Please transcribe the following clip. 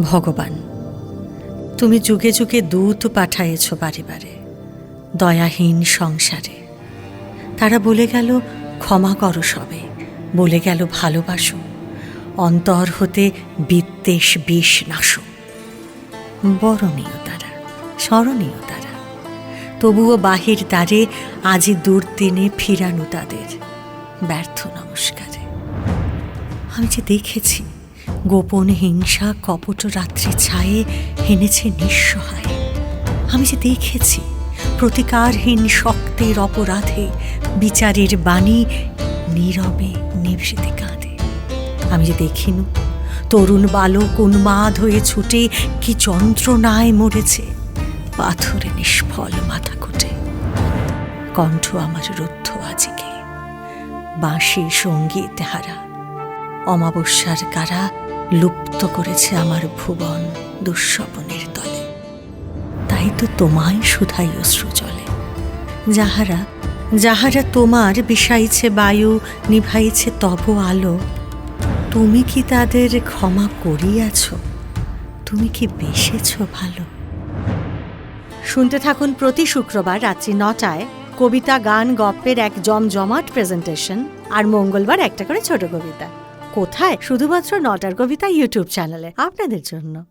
ভগবান, তুমি যুগে যুগে দূত পাঠায়েছ বারে বারে দয়াহীন সংসারে। তারা বলে গেল, ক্ষমা করো সবে। বলে গেল, ভালোবাসো। অন্তর হতে বিদ্বেষ বিষ নাশো। বরণীয় তারা, স্মরণীয় তারা। তবুও বাহির দ্বারে আজি দুর্দিনে ফিরানো তাদের ব্যর্থ নমস্কারে। আমি যে দেখেছি গোপন হিংসা, কপট রাত্রি ছায়ে হেনেছে নিঃসহায়। আমি যে দেখেছি, প্রতিকারহীন শক্তের অপরাধে, বিচারের বাণী নীরবে নিভৃতে কাঁদে। আমি যে দেখিনু, তরুণ বালক উন্মাদ হয়ে ছুটে কি যন্ত্রণায় মরেছে, পাথরে নিষ্ফল মাথা কোটে কণ্ঠ আমার রুদ্ধ আজিকে বাঁশি সংগীত হারা অমাবস্যার কারা লুপ্ত করেছে আমার ভুবন দুঃস্বপনের তলে। তাই তো তোমায় শুধাই অশ্রু চলে যাহারা যাহারা তোমার বিষাইছে বায়ু, নিভাইছে তব আলো, তুমি কি তাদের ক্ষমা করিয়াছ? তুমি কি বেসেছ ভালো? শুনতে থাকুন প্রতি শুক্রবার রাত্রি নটায় কবিতা, গান, গপ্পের এক জমজমাট প্রেজেন্টেশন আর মঙ্গলবার একটা করে ছোট কবিতা। কোথায়? শুধুমাত্র নটার কবিতা ইউটিউব চ্যানেলে। আপনাদের জন্য।